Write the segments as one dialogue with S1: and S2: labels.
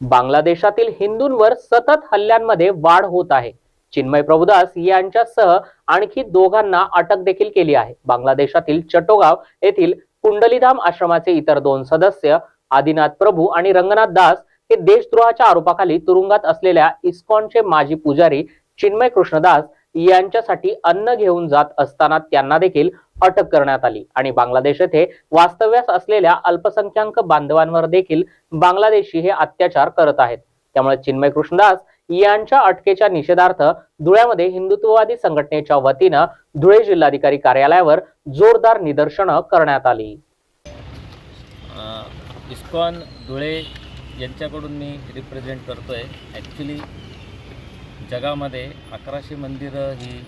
S1: बांगलादेशातील हिंदूंवर सतत हल्ल्यांमध्ये वाढ होत आहे. चिन्मय प्रभुदास यांच्यासह आणखी दोघांना अटक देखील केली आहे. बांगलादेशातील चटोगाव येथील कुंडलीधाम आश्रमाचे इतर दोन सदस्य आदिनाथ प्रभू आणि रंगनाथ दास हे देशद्रोहाच्या आरोपाखाली तुरुंगात असलेल्या इस्कॉनचे माजी पुजारी चिन्मय कृष्णदास यांच्यासाठी अन्न घेऊन जात असताना त्यांना देखील अटक करण्यात आली. आणि बांगलादेश येथे वास्तव्यास असलेल्या अल्पसंख्याक बांधवांवर देखील बांगलादेशी हे अत्याचार करत आहेत. त्यामुळे चिन्मय कृष्णदास यांच्या अटकेच्या निषेधार्थ धुळ्यामध्ये हिंदुत्ववादी संघटनेच्या वतीनं धुळे जिल्हाधिकारी कार्यालयावर जोरदार निदर्शनं करण्यात आली.
S2: इस्कॉन धुळे यांच्याकडून मी रिप्रेझेंट करतोय. ॲक्च्युली जगामध्ये अकराशे मंदिरं ही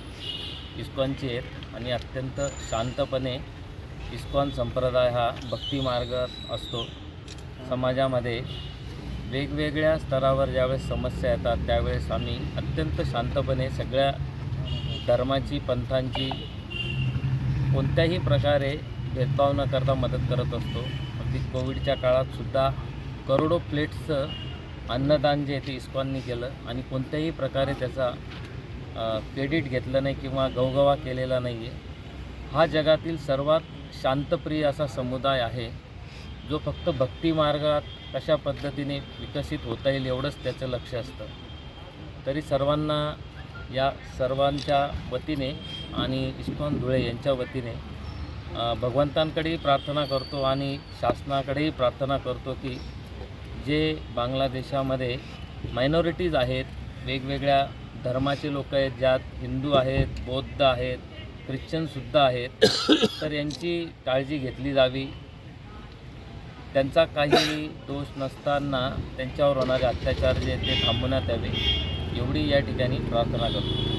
S2: इस्कॉनची आहेत आणि अत्यंत शांतपणे इस्कॉन संप्रदाय हा भक्ती मार्ग असतो. समाजामध्ये वेगवेगळ्या स्तरावर ज्यावेळेस समस्या येतात त्यावेळेस आम्ही अत्यंत शांतपणे सगळ्या धर्माची पंथांची कोणत्याही प्रकारे भेदभाव न करता मदत करत असतो. अगदी कोविडच्या काळातसुद्धा करोडो प्लेट्सचं अन्नदान जे आहे ते इस्कॉननी केलं आणि कोणत्याही प्रकारे त्याचा क्रेडिट घेतलं नाही किंवा गवगवा केलेला नाही आहे हा जगातील सर्वात शांतप्रिय असा समुदाय आहे जो फक्त भक्ती मार्गात कशा पद्धतीने विकसित होता येईल एवढंच त्याचं लक्ष असतं. तरी सर्वांना या सर्वांच्या वतीने आणि इस्कॉन धुळे यांच्या वतीने भगवंतांकडेही प्रार्थना करतो आणि शासनाकडेही प्रार्थना करतो की जे बांगलादेशामध्ये मायनॉरिटीज आहेत वेगवेगळ्या धर्माचे लोक आहेत ज्यात हिंदू आहेत बौद्ध आहेत ख्रिश्चनसुद्धा आहेत तर यांची काळजी घेतली जावी. त्यांचा काही दोष नसताना त्यांच्यावर होणारे अत्याचार जे आहेत ते थांबवण्यात यावे. एवढी या ठिकाणी प्रार्थना करतो.